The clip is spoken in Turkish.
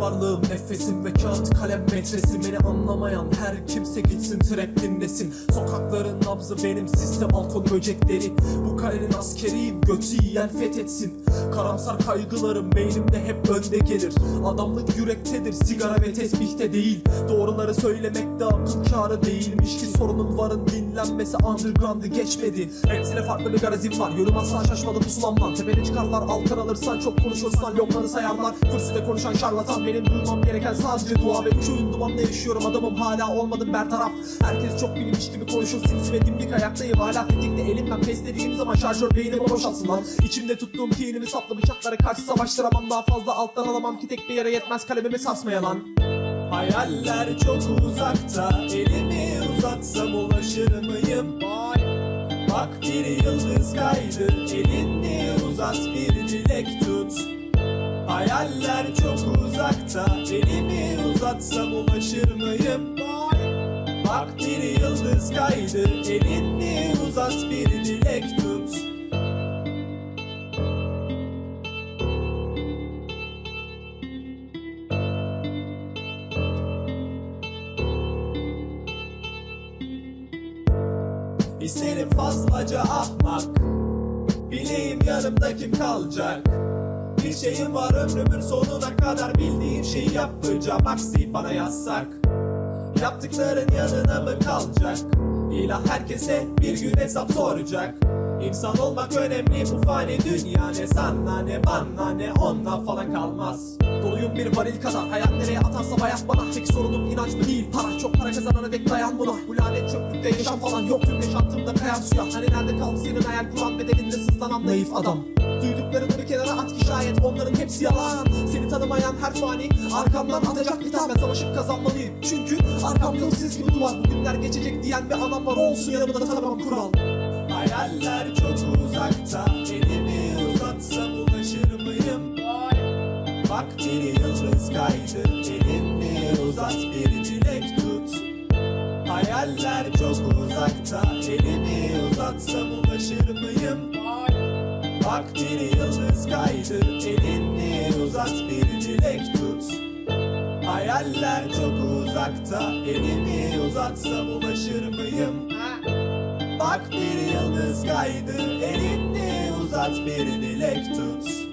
varlığım nefesim ve kağıt kalem metresi. Beni anlamayan her kimse gitsin trap dinlesin. Sokakların nabzı benim sistem balkon böcekleri. Bu kalenin askeriyim götü yiyen fethetsin. Karamsar kaygılarım beynimde hep önde gelir. Adamlık yürektedir sigara ve tesbihte değil. Doğruları söylemek de akıl kârı değilmiş ki. Sorunun varın dinlenmesi underground'ı geçmedi. Hepsine farklı bir garazim var. Yolum asla şaşmadı pusulamdan Tepene çıkarlar altın alırsan Çok konuşursan yokları sayarlar. Kürsüde konuşan şarlatan Benim duymam gereken sadece dua Ve üç oyun dumanla yaşıyorum. Adamım hala olmadım bertaraf. Herkes çok bilmiş gibi konuşur Sinsi ve dimdik ayaktayım Hala tetikte elimden pes dediğim zaman Şarjör beynimi boşaltsın lan. İçimde tuttuğum kinimi saplı bıçakları Karşı savaştıramam daha fazla alttan alamam Ki tek bir yere yetmez kalemimi sarsmaya lan. Hayaller çok uzakta Elimi uzatsam ulaşır mıyım? Bak bir yıldız kaydı Elini uzat bir dilek tut. Hayaller çok uzakta Elimi uzatsam ulaşır mıyım? Bak bir yıldız kaydı Elini uzat bir dilek tut. İsterim fazlaca ahmak Bileyim yanımda kim kalacak Bir şeyim var ömrümün sonuna kadar Bildiğim şeyi yapacağım. Aksi bana yazsak Yaptıkların yanına mı kalacak? İlah herkese bir gün hesap soracak. İnsan olmak önemli bu fani dünya Ne? Sana ne bana ne? Onunla falan kalmaz. Doluyum bir varil kadar Hayat nereye atarsa bayat bana. Tek sorunum inanç mı değil para. Çok para kazanana dek dayan buna. Bu lanet çöplükte yaşam falan yok. Tüm yaşantımda kayan suya Hani nerede kaldı senin hayal? Kuran bedeninde sızlanan naif adam Duyduklarını bir kenara at ki şayet onların hepsi yalan. Seni tanımayan her fani arkamdan atacak bir tane savaşıp kazanmalıyım. Çünkü arkamda siz gibi duvar. Bugünler geçecek diyen bir adam var olsun yanımda tanımam kural. Hayaller çok uzakta. Elimi uzatsam ulaşır mıyım? Bak bir yıldız kaydı. Elini uzat bir dilek tut. Hayaller çok uzakta. Elimi uzatsam ulaşır mıyım? Bak bir yıldız kaydı Elini uzat bir dilek tut Hayaller çok uzakta Elimi uzatsam ulaşır mıyım? Bak bir yıldız kaydı Elini uzat bir dilek tut